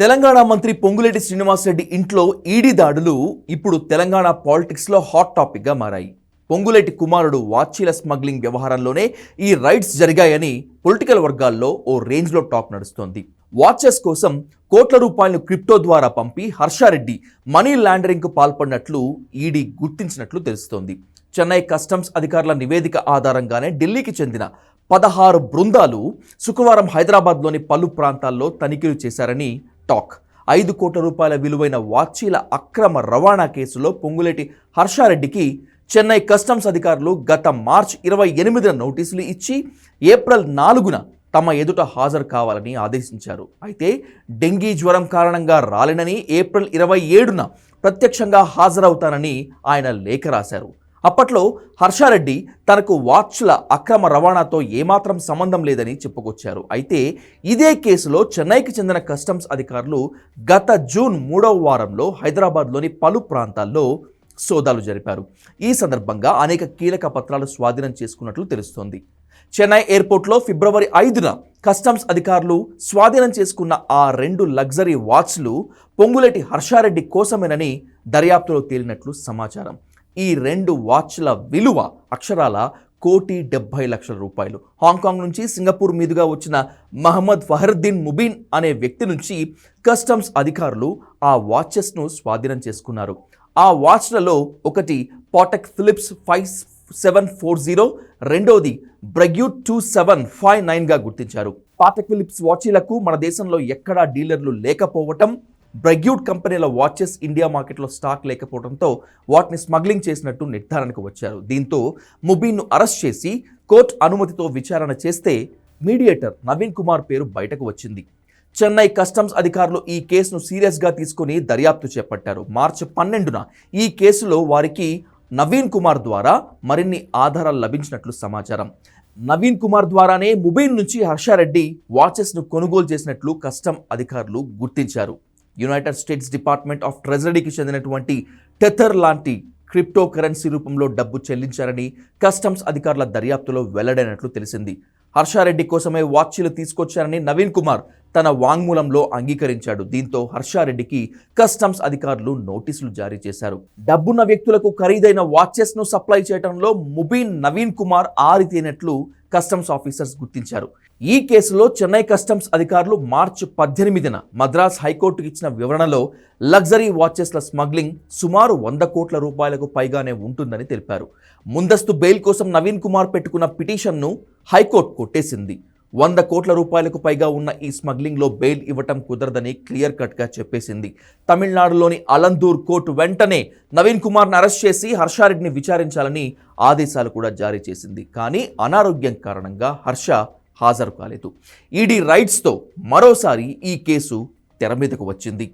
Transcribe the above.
తెలంగాణ మంత్రి పొంగులేటి శ్రీనివాసరెడ్డి ఇంట్లో ఈడీ దాడులు ఇప్పుడు తెలంగాణ పాలిటిక్స్లో హాట్ టాపిక్గా మారాయి. పొంగులేటి కుమారుడు వాచీల స్మగ్లింగ్ వ్యవహారంలోనే ఈ రైడ్స్ జరిగాయని పొలిటికల్ వర్గాల్లో ఓ రేంజ్లో టాక్ నడుస్తోంది. వాచెస్ కోసం కోట్ల రూపాయలను క్రిప్టో ద్వారా పంపి హర్షారెడ్డి మనీ లాండరింగ్కు పాల్పడినట్లు ఈడీ గుర్తించినట్లు తెలుస్తోంది. చెన్నై కస్టమ్స్ అధికారుల నివేదిక ఆధారంగానే ఢిల్లీకి చెందిన పదహారు బృందాలు శుక్రవారం హైదరాబాద్లోని పలు ప్రాంతాల్లో తనిఖీలు చేశారని టాక్. ఐదు కోట్ల రూపాయల విలువైన వాచీల అక్రమ రవాణా కేసులో పొంగులేటి హర్షారెడ్డికి చెన్నై కస్టమ్స్ అధికారులు గత మార్చ్ ఇరవై ఎనిమిదిన నోటీసులు ఇచ్చి ఏప్రిల్ నాలుగున తమ ఎదుట హాజరు కావాలని ఆదేశించారు. అయితే డెంగీ జ్వరం కారణంగా రాలేనని ఏప్రిల్ ఇరవై ఏడున ప్రత్యక్షంగా హాజరవుతానని ఆయన లేఖ రాశారు. అప్పట్లో హర్షారెడ్డి తనకు వాచ్ల అక్రమ రవాణాతో ఏమాత్రం సంబంధం లేదని చెప్పుకొచ్చారు. అయితే ఇదే కేసులో చెన్నైకి చెందిన కస్టమ్స్ అధికారులు గత జూన్ మూడవ వారంలో హైదరాబాద్లోని పలు ప్రాంతాల్లో సోదాలు జరిపారు. ఈ సందర్భంగా అనేక కీలక పత్రాలు స్వాధీనం చేసుకున్నట్లు తెలుస్తోంది. చెన్నై ఎయిర్పోర్ట్లో ఫిబ్రవరి ఐదున కస్టమ్స్ అధికారులు స్వాధీనం చేసుకున్న ఆ రెండు లగ్జరీ వాచ్లు పొంగులేటి హర్షారెడ్డి కోసమేనని దర్యాప్తులో తేలినట్లు సమాచారం. ఈ రెండు వాచ్ల విలువ అక్షరాల కోటి డెబ్బై లక్షల రూపాయలు. హాంకాంగ్ నుంచి సింగపూర్ మీదుగా వచ్చిన మహమ్మద్ ఫహరుద్దీన్ ముబీన్ అనే వ్యక్తి నుంచి కస్టమ్స్ అధికారులు ఆ వాచెస్ను స్వాధీనం చేసుకున్నారు. ఆ వాచ్లలో ఒకటి Patek Philippe five seven four zero రెండోది బ్రగ్యూట్ టూ సెవెన్ ఫైవ్ నైన్గా గుర్తించారు. పాటక్ ఫిలిప్స్ వాచీలకు మన దేశంలో ఎక్కడా డీలర్లు లేకపోవటం బ్రెగ్యూట్ కంపెనీల వాచెస్ ఇండియా మార్కెట్లో స్టాక్ లేకపోవడంతో వాటిని స్మగ్లింగ్ చేసినట్టు నిర్ధారణకు వచ్చారు. దీంతో ముబీన్ను అరెస్ట్ చేసి కోర్టు అనుమతితో విచారణ చేస్తే మీడియేటర్ నవీన్ కుమార్ పేరు బయటకు వచ్చింది. చెన్నై కస్టమ్స్ అధికారులు ఈ కేసును సీరియస్గా తీసుకుని దర్యాప్తు చేపట్టారు. మార్చి పన్నెండున ఈ కేసులో వారికి నవీన్ కుమార్ ద్వారా మరిన్ని ఆధారాలు లభించినట్లు సమాచారం. నవీన్ కుమార్ ద్వారానే ముబైన్ నుంచి హర్షారెడ్డి వాచెస్ను కొనుగోలు చేసినట్లు కస్టమ్ అధికారులు గుర్తించారు. యునైటెడ్ స్టేట్స్ డిపార్ట్మెంట్ ఆఫ్ ట్రెజరీకి చెందినటువంటి టెథర్ లాంటి క్రిప్టో కరెన్సీ రూపంలో డబ్బు చెల్లించారని కస్టమ్స్ అధికారుల దర్యాప్తులో వెల్లడైనట్లు తెలిసింది. హర్షారెడ్డి కోసమే వాచ్లు తీసుకొచ్చారని నవీన్ కుమార్ తన వాంగ్మూలంలో అంగీకరించాడు. దీంతో హర్షారెడ్డికి కస్టమ్స్ అధికారులు నోటీసులు జారీ చేశారు. డబ్బున్న వ్యక్తులకు ఖరీదైన వాచెస్ను సప్లై చేయడంలో ముబీన్ నవీన్ కుమార్ ఆరితేనట్లు కస్టమ్స్ ఆఫీసర్స్ గుర్తించారు. ఈ కేసులో చెన్నై కస్టమ్స్ అధికారులు మార్చి పద్దెనిమిదిన మద్రాస్ హైకోర్టుకు ఇచ్చిన వివరణలో లగ్జరీ వాచెస్ల స్మగ్లింగ్ సుమారు వంద కోట్ల రూపాయలకు పైగానే ఉంటుందని తెలిపారు. ముందస్తు బెయిల్ కోసం నవీన్ కుమార్ పెట్టుకున్న పిటిషన్ను హైకోర్టు కొట్టేసింది. వంద కోట్ల రూపాయలకు పైగా ఉన్న ఈ స్మగ్లింగ్లో బెయిల్ ఇవ్వటం కుదరదని క్లియర్ కట్గా చెప్పేసింది. తమిళనాడులోని అలందూర్ కోర్టు వెంటనే నవీన్ కుమార్ను అరెస్ట్ చేసి హర్షారెడ్డిని విచారించాలని ఆదేశాలు కూడా జారీ చేసింది. కానీ అనారోగ్యం కారణంగా హర్ష హాజరు కాలేదు. ఈడీ రైట్స్తో మరోసారి ఈ కేసు తెర మీదకు వచ్చింది.